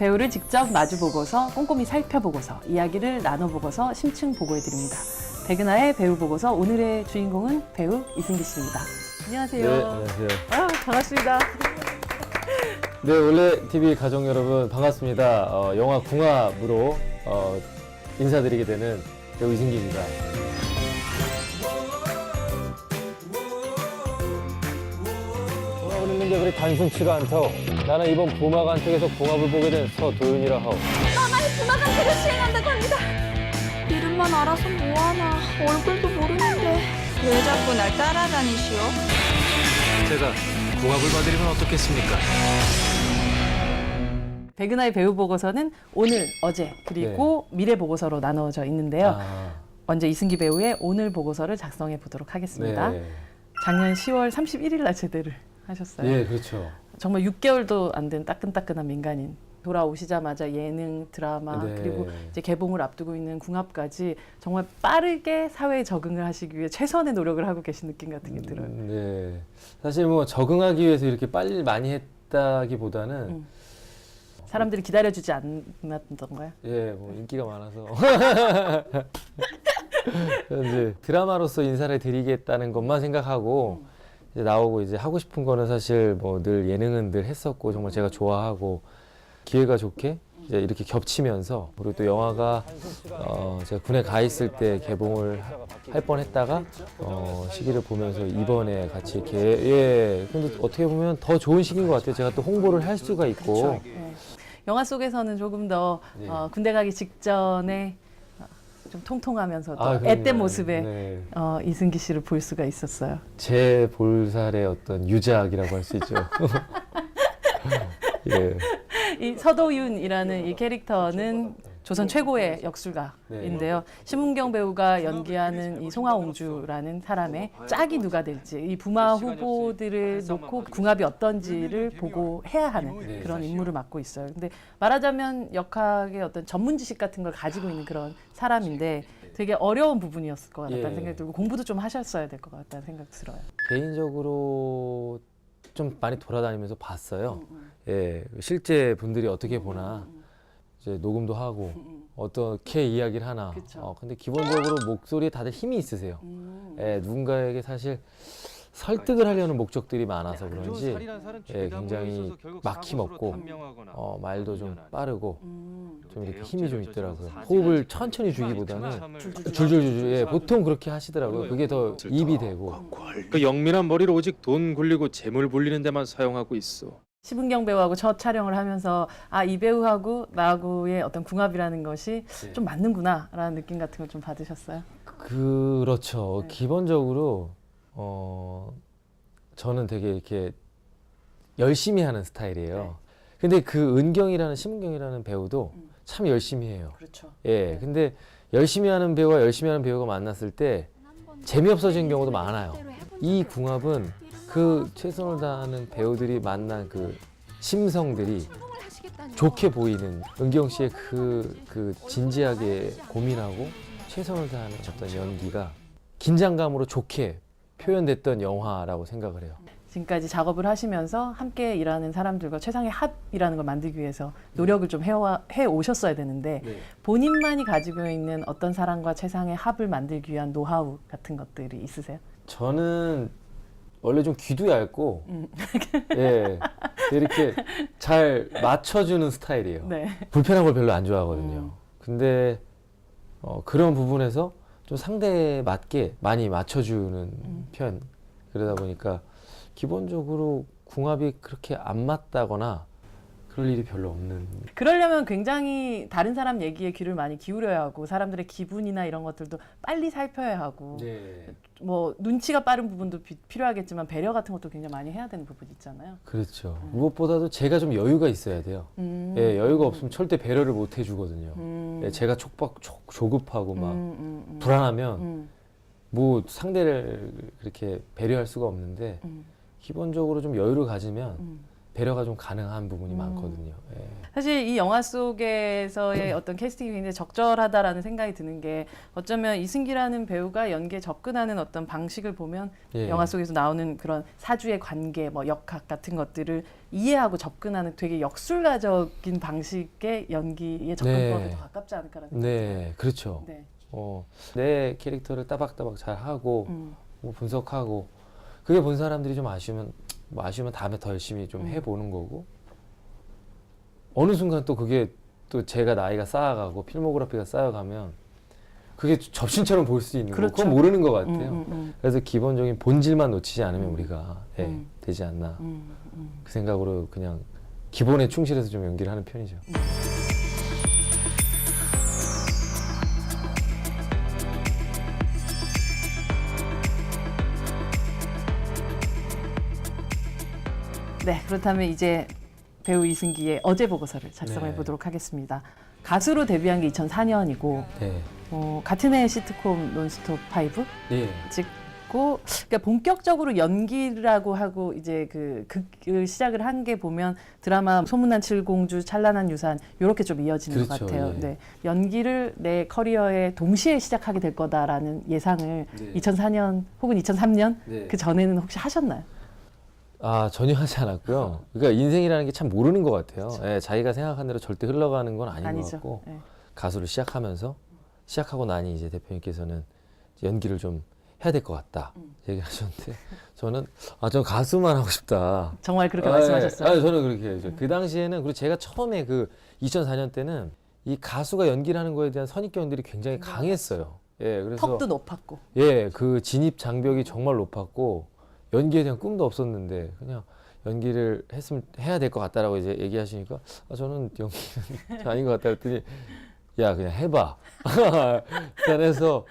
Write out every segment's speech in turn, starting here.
배우를 직접 마주보고서 꼼꼼히 살펴보고서 이야기를 나눠보고서 심층 보고해드립니다. 백은하의 배우 보고서 오늘의 주인공은 배우 이승기 씨입니다. 안녕하세요. 네, 안녕하세요. 아, 반갑습니다. 네, 원래 TV 가족 여러분 반갑습니다. 어, 영화 궁합으로 어, 인사드리게 되는 배우 이승기입니다. 그리 단순치가 않다오. 나는 이번 부마관 쪽에서 궁합을 보게 된 서도윤이라 하오. 부마강태를 시행한다고 합니다. 이름만 알아서 뭐하나 얼굴도 모르는데 왜 자꾸 날 따라다니시오? 제가 궁합을 봐드리면 어떻겠습니까? 백은하의 배우 보고서는 오늘, 어제, 그리고 미래 보고서로 나누어져 있는데요. 아, 먼저 이승기 배우의 오늘 보고서를 작성해 보도록 하겠습니다. 네. 작년 10월 31일 날 제대를 하셨어요. 예, 그렇죠. 정말 6개월도 안 된 따끈따끈한 민간인. 돌아오시자마자 예능, 드라마, 네. 그리고 이제 개봉을 앞두고 있는 궁합까지 정말 빠르게 사회에 적응을 하시기 위해 최선의 노력을 하고 계신 느낌 같은 게 들어요. 음, 네. 사실 뭐 적응하기 위해서 이렇게 빨리 많이 했다기보다는 음. 사람들이 기다려주지 않았던가요? 예, 뭐 인기가 많아서 이제 드라마로서 인사를 드리겠다는 것만 생각하고 이제 나오고 이제 하고 싶은 거는 사실 뭐 늘 예능은 늘 했었고 정말 제가 좋아하고 기회가 좋게 이제 이렇게 겹치면서 그리고 또 영화가 어 제가 군에 가 있을 때 개봉을 하- 할 뻔했다가 어 시기를 보면서 이번에 같이 이렇게 예 근데 어떻게 보면 더 좋은 시기인 것 같아요 제가 또 홍보를 할 수가 있고 네. 영화 속에서는 조금 더 네. 어, 군대 가기 직전에 어, 좀 통통하면서도 아. 앳된 모습에 네. 어, 이승기 씨를 볼 수가 있었어요. 제 볼살의 어떤 유작이라고 할 수 있죠. 예. 이 서도윤이라는 이 캐릭터는 조선 최고의 역술가인데요. 심은경 배우가 연기하는 이 송하옹주라는 사람의 짝이 누가 될지 이 부마 후보들을 놓고 궁합이 어떤지를 보고 해야 하는 네. 그런 임무를 맡고 있어요. 근데 말하자면 역학의 어떤 전문 지식 같은 걸 가지고 있는 그런 사람인데 되게 어려운 부분이었을 것 같다는 예. 생각이 들고 공부도 좀 하셨어야 될 것 같다는 생각 들어요. 개인적으로 좀 많이 돌아다니면서 봤어요. 예. 실제 분들이 어떻게 보나 이제 녹음도 하고 어떻게 이야기를 하나. 그쵸. 어, 근데 기본적으로 목소리에 다들 힘이 있으세요. 예, 누군가에게 사실 설득을 하려는 목적들이 많아서 그런지 예, 굉장히 막힘 없고 어, 말도 좀 빠르고 좀 이렇게 힘이 좀 있더라고요. 호흡을 천천히 주기보다는 줄줄줄줄 예, 보통 그렇게 하시더라고요. 그게 더 입이 되고 그 영민한 머리를 오직 돈 굴리고 재물 불리는 데만 사용하고 있어. 시분경 배우하고 첫 촬영을 하면서 아 이 배우하고 나하고의 어떤 궁합이라는 것이 네. 좀 맞는구나라는 느낌 같은 걸 좀 받으셨어요? 그렇죠. 네. 기본적으로 어 저는 되게 이렇게 열심히 하는 스타일이에요. 네. 근데 그 은경이라는 심은경이라는 배우도 음. 참 열심히 해요. 그렇죠. 예. 근데 열심히 하는 배우와 열심히 하는 배우가 만났을 때 재미없어지는 경우도 많아요. 이 궁합은 그 최선을 다하는 배우들이 만난 그 심성들이 좋게 보이는 은경 씨의 그, 그 진지하게 고민하고 최선을 다하는 어떤 연기가 긴장감으로 좋게 표현됐던 영화라고 생각을 해요. 지금까지 작업을 하시면서 함께 일하는 사람들과 최상의 합이라는 걸 만들기 위해서 노력을 좀 해와, 해 오셨어야 되는데 본인만이 가지고 있는 어떤 사람과 최상의 합을 만들기 위한 노하우 같은 것들이 있으세요? 저는 원래 좀 귀도 얇고, 음. 예, 이렇게 잘 맞춰주는 스타일이에요. 네. 불편한 걸 별로 안 좋아하거든요. 음. 근데 어, 그런 부분에서 좀 상대에 맞게 많이 맞춰주는 음. 편. 그러다 보니까 기본적으로 궁합이 그렇게 안 맞다거나 그럴 일이 별로 없는. 그러려면 굉장히 다른 사람 얘기에 귀를 많이 기울여야 하고 사람들의 기분이나 이런 것들도 빨리 살펴야 하고 네. 뭐 눈치가 빠른 부분도 비- 필요하겠지만 배려 같은 것도 굉장히 많이 해야 되는 부분이 있잖아요. 그렇죠. 무엇보다도 제가 좀 여유가 있어야 돼요. 음. 예, 여유가 없으면 절대 배려를 못 해주거든요. 음. 예, 제가 촉박, 조, 조급하고 막 음, 음, 음. 불안하면 음, 뭐 상대를 그렇게 배려할 수가 없는데 음, 기본적으로 좀 여유를 가지면 음. 배려가 좀 가능한 부분이 음. 많거든요. 예. 사실 이 영화 속에서의 어떤 캐스팅이 굉장히 적절하다라는 생각이 드는 게 어쩌면 이승기라는 배우가 연기에 접근하는 어떤 방식을 보면 예. 영화 속에서 나오는 그런 사주의 관계, 뭐 역학 같은 것들을 이해하고 접근하는 되게 역술가적인 방식의 연기의 접근법에 네. 더 가깝지 않을까라는 생각이 네, 그렇죠. 들어요. 네. 어, 내 캐릭터를 따박따박 잘 하고 음. 뭐 분석하고 그게 본 사람들이 좀 아쉬우면 뭐 아쉬우면 다음에 더 열심히 좀 음. 해보는 거고 어느 순간 또 그게 또 제가 나이가 쌓아가고 필모그래피가 쌓여가면 그게 접신처럼 보일 수 있는 그렇죠. 거 그건 모르는 것 음, 같아요. 음, 음, 그래서 기본적인 본질만 놓치지 않으면 음. 우리가 예, 음. 되지 않나 음, 음. 그 생각으로 그냥 기본에 충실해서 좀 연기를 하는 편이죠. 네, 그렇다면 이제 배우 이승기의 어제 보고서를 작성해 네. 보도록 하겠습니다. 가수로 데뷔한 게 2004년이고 네, 어, 같은 해 시트콤 논스톱 5 예, 찍고 그러니까 본격적으로 연기라고 하고 이제 그 극을 시작을 한 게 보면 드라마 소문난 칠공주 찬란한 유산 이렇게 좀 이어지는 것 그렇죠, 같아요. 예. 네, 연기를 내 커리어에 동시에 시작하게 될 거다라는 예상을 네. 2004년 혹은 2003년 네. 그 전에는 혹시 하셨나요? 아 전혀 하지 않았고요. 그러니까 인생이라는 게 참 모르는 것 같아요. 예, 자기가 생각한 대로 절대 흘러가는 건 아닌 것 아니죠. 같고 네. 가수를 시작하면서 시작하고 나니 이제 대표님께서는 연기를 좀 해야 될 것 같다 음. 얘기하셨는데 저는 아 전 가수만 하고 싶다. 정말 그렇게 아, 말씀하셨어요. 음. 아, 저는 그렇게 해죠. 그 당시에는 그리고 제가 처음에 그 2004년 때는 이 가수가 연기를 하는 거에 대한 선입견들이 굉장히 강했어요. 예, 그래서 턱도 높았고. 예, 그 진입 장벽이 정말 높았고 연기에 대한 꿈도 없었는데 그냥 연기를 했으면 해야 될 것 같다라고 이제 얘기하시니까 아, 저는 연기는 아닌 것 같다 했더니 야 그냥 해봐. 일단 해서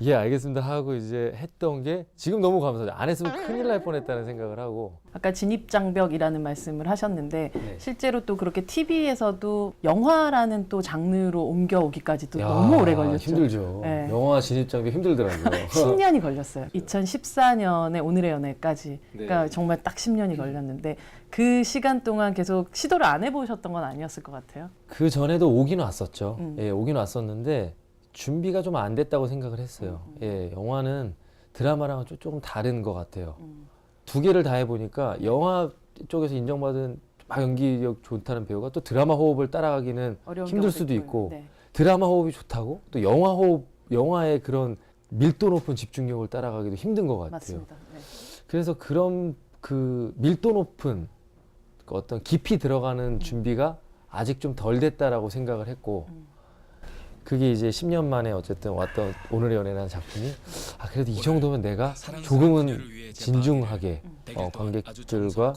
예 알겠습니다 하고 이제 했던 게 지금 너무 감사하죠. 안 했으면 큰일 날 뻔했다는 생각을 하고 아까 진입장벽이라는 말씀을 하셨는데 네. 실제로 또 그렇게 TV에서도 영화라는 또 장르로 옮겨오기까지 또 야, 너무 오래 걸렸죠. 힘들죠. 네. 영화 진입 장벽 힘들더라고요. 10년이 걸렸어요. 2014년에 오늘의 연애까지. 그러니까 네. 정말 딱 10년이 걸렸는데 그 시간 동안 계속 시도를 안 해보셨던 건 아니었을 것 같아요. 그 전에도 오긴 왔었죠. 음. 예, 오긴 왔었는데 준비가 좀 안 됐다고 생각을 했어요. 예, 영화는 드라마랑은 좀- 조금 다른 것 같아요. 음. 두 개를 다 해보니까 영화 쪽에서 인정받은 막 연기력 좋다는 배우가 또 드라마 호흡을 따라가기는 힘들 수도. 있고 네. 드라마 호흡이 좋다고 또 영화 호흡, 영화의 그런 밀도 높은 집중력을 따라가기도 힘든 것 같아요. 네. 그래서 그런 그 밀도 높은 그 어떤 깊이 들어가는 준비가 아직 좀 덜 됐다라고 생각을 했고 음. 그게 이제 10년 만에 어쨌든 왔던 오늘의 연애라는 작품이? 아 그래도 이 정도면 내가 조금은 진중하게 어, 관객들과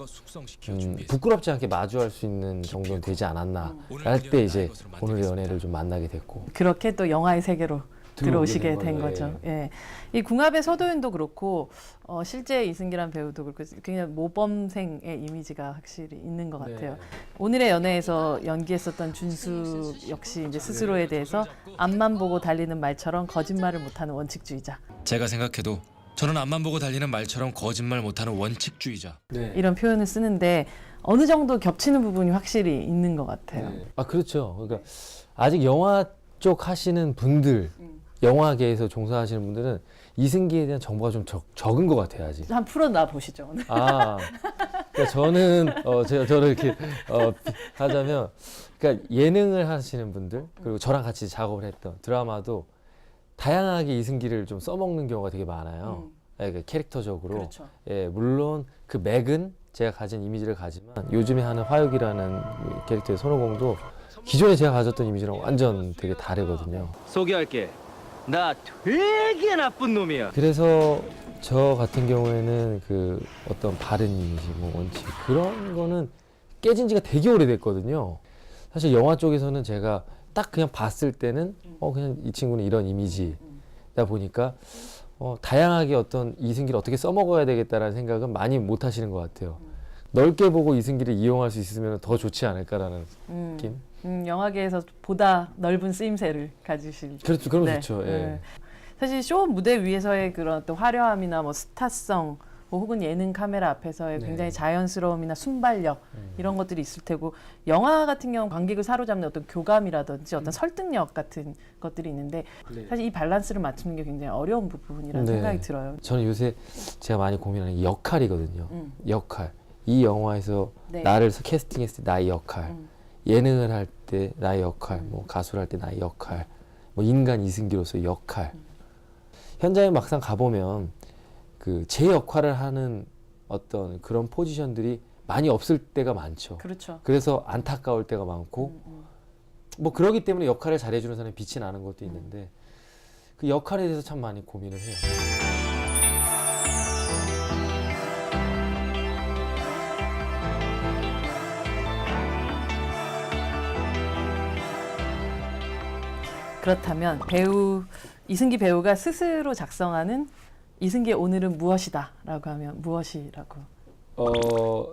음, 부끄럽지 않게 마주할 수 있는 정도는 되지 않았나 할 때 이제 오늘의 연애를 좀 만나게 됐고. 그렇게 또 영화의 세계로 들어오시게 된 된 거죠. 예. 이 궁합의 서도윤도 그렇고 어, 실제 이승기란 배우도 그렇고 굉장히 모범생의 이미지가 확실히 있는 것 네. 같아요. 오늘의 연애에서 연기했었던 준수 역시 이제 스스로에 대해서 앞만 보고 달리는 말처럼 거짓말을 못하는 원칙주의자 제가 생각해도 저는 앞만 보고 달리는 말처럼 거짓말 못하는 원칙주의자. 네. 이런 표현을 쓰는데 어느 정도 겹치는 부분이 확실히 있는 것 같아요. 네. 아 그렇죠. 그러니까 아직 영화 쪽 하시는 분들, 영화계에서 종사하시는 분들은 이승기에 대한 정보가 좀 적, 적은 것 같아요 아직. 한 풀어놔 보시죠. 오늘. 아, 그러니까 저는 어 제가 저를 이렇게 어 하자면, 그러니까 예능을 하시는 분들 그리고 저랑 같이 작업을 했던 드라마도 다양하게 이승기를 좀 써먹는 경우가 되게 많아요. 음. 예, 그러니까 캐릭터적으로. 그렇죠. 예, 물론 그 맥은 제가 가진 이미지를 가지만 요즘에 하는 화육이라는 그 캐릭터의 손오공도 기존에 제가 가졌던 이미지랑 완전 되게 다르거든요. 소개할게. 나 되게 나쁜 놈이야. 그래서 저 같은 경우에는 그 어떤 바른 이미지, 뭐 원칙 그런 거는 깨진 지가 되게 오래됐거든요. 사실 영화 쪽에서는 제가 딱 그냥 봤을 때는 어 그냥 이 친구는 이런 이미지다 보니까 어 다양하게 어떤 이승기를 어떻게 써먹어야 되겠다라는 생각은 많이 못 하시는 것 같아요. 넓게 보고 이승기를 이용할 수 있으면 더 좋지 않을까라는 음, 느낌. 음, 영화계에서 보다 넓은 쓰임새를 가지실 그렇죠, 그럼 네, 좋죠. 예. 네. 사실 쇼 무대 위에서의 그런 어떤 화려함이나 뭐 스타성 뭐 혹은 예능 카메라 앞에서의 네. 굉장히 자연스러움이나 순발력 음. 이런 것들이 있을 테고 영화 같은 경우 관객을 사로잡는 어떤 교감이라든지 어떤 설득력 같은 것들이 있는데 음. 네. 사실 이 밸런스를 맞추는 게 굉장히 어려운 부분이라는 네. 생각이 들어요. 저는 요새 제가 많이 고민하는 게 역할이거든요. 음. 역할. 이 영화에서 네. 나를 캐스팅했을 때 나의 역할, 음. 예능을 할 때 나의 역할, 뭐 가수를 할 때 나의 역할, 뭐 인간 이승기로서의 역할. 음. 현장에 막상 가보면 그 제 역할을 하는 어떤 그런 포지션들이 많이 없을 때가 많죠. 그렇죠. 그래서 안타까울 때가 많고 음, 음. 뭐 그러기 때문에 역할을 잘해주는 사람이 빛이 나는 것도 있는데 그 역할에 대해서 참 많이 고민을 해요. 그렇다면 배우 이승기 배우가 스스로 작성하는 이승기의 오늘은 무엇이다라고 하면 무엇이라고? 어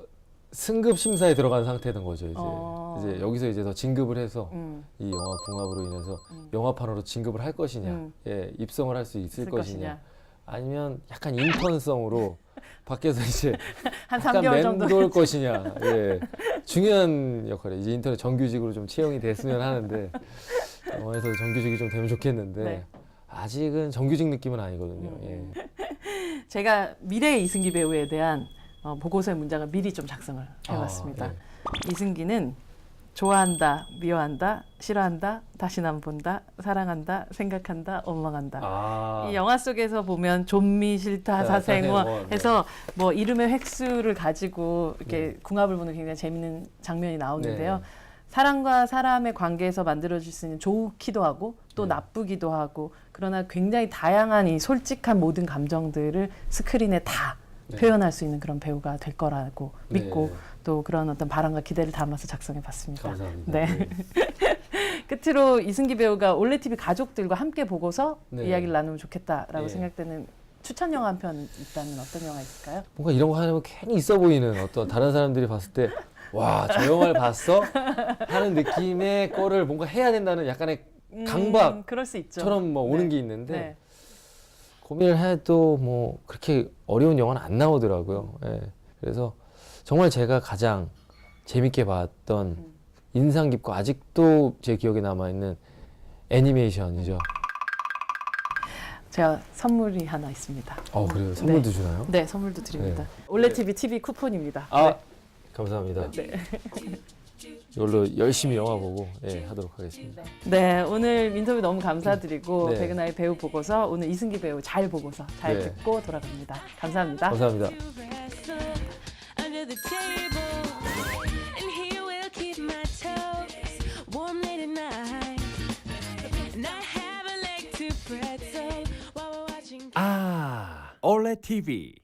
승급 심사에 들어간 상태는 거죠 이제 어. 이제 여기서 이제 더 진급을 해서 음, 이 영화 궁합으로 인해서 음. 영화판으로 진급을 할 것이냐, 음. 예 입성을 할 수 있을 쓸 것이냐, 것이냐. 아니면 약간 인턴성으로 밖에서 이제 한 약간 3개월 정도. 맴돌 것이냐, 예 중요한 역할이 이제 인턴에 정규직으로 좀 채용이 됐으면 하는데 영화에서 정규직이 좀 되면 좋겠는데 네. 아직은 정규직 느낌은 아니거든요. 음. 예. 제가 미래의 이승기 배우에 대한 어, 보고서의 문장을 미리 좀 작성을 해봤습니다. 아, 예. 이승기는 좋아한다, 미워한다, 싫어한다, 다시 난 본다, 사랑한다, 생각한다, 원망한다. 아. 이 영화 속에서 보면 좀미 싫다 자, 사생원 네. 해서 뭐 이름의 획수를 가지고 이렇게 궁합을 보는 굉장히 재밌는 장면이 나오는데요. 네. 사람과 사람의 관계에서 만들어질 수 있는 좋기도 하고 또 네. 나쁘기도 하고 그러나 굉장히 다양한 이 솔직한 모든 감정들을 스크린에 다 네. 표현할 수 있는 그런 배우가 될 거라고 네. 믿고 또 그런 어떤 바람과 기대를 담아서 작성해 봤습니다. 감사합니다. 네. 끝으로 이승기 배우가 올레 TV 가족들과 함께 보고서 네. 이야기를 나누면 좋겠다라고 예. 생각되는 추천 영화 한 편 있다면 어떤 영화 있을까요? 뭔가 이런 거 하면 괜히 있어 보이는 어떤 다른 사람들이 봤을 때 와 저 영화를 봤어 하는 느낌의 거를 뭔가 해야 된다는 약간의 음, 그럴 수 있죠. 뭐 오는 네. 게 있는데 네. 고민을 해도 뭐 그렇게 어려운 영화는 안 나오더라고요. 예. 그래서 정말 제가 가장 재밌게 봤던 음. 인상 깊고 아직도 제 기억에 남아 있는 애니메이션이죠. 제가 선물이 하나 있습니다. 어 그래요. 선물도 주나요? 네, 선물도 드립니다. 네. 올레 TV TV 쿠폰입니다. 아 네. 감사합니다. 이걸로 열심히 영화 보고 예, 하도록 하겠습니다. 네, 오늘 인터뷰 너무 감사드리고 네. 백은하의 배우 보고서 오늘 이승기 배우 잘 보고서 잘 네. 듣고 돌아갑니다. 감사합니다. 감사합니다. the table. And he will keep my toes warm late at night. And I have a leg to pretzel while we're watching. Ah, OLED TV.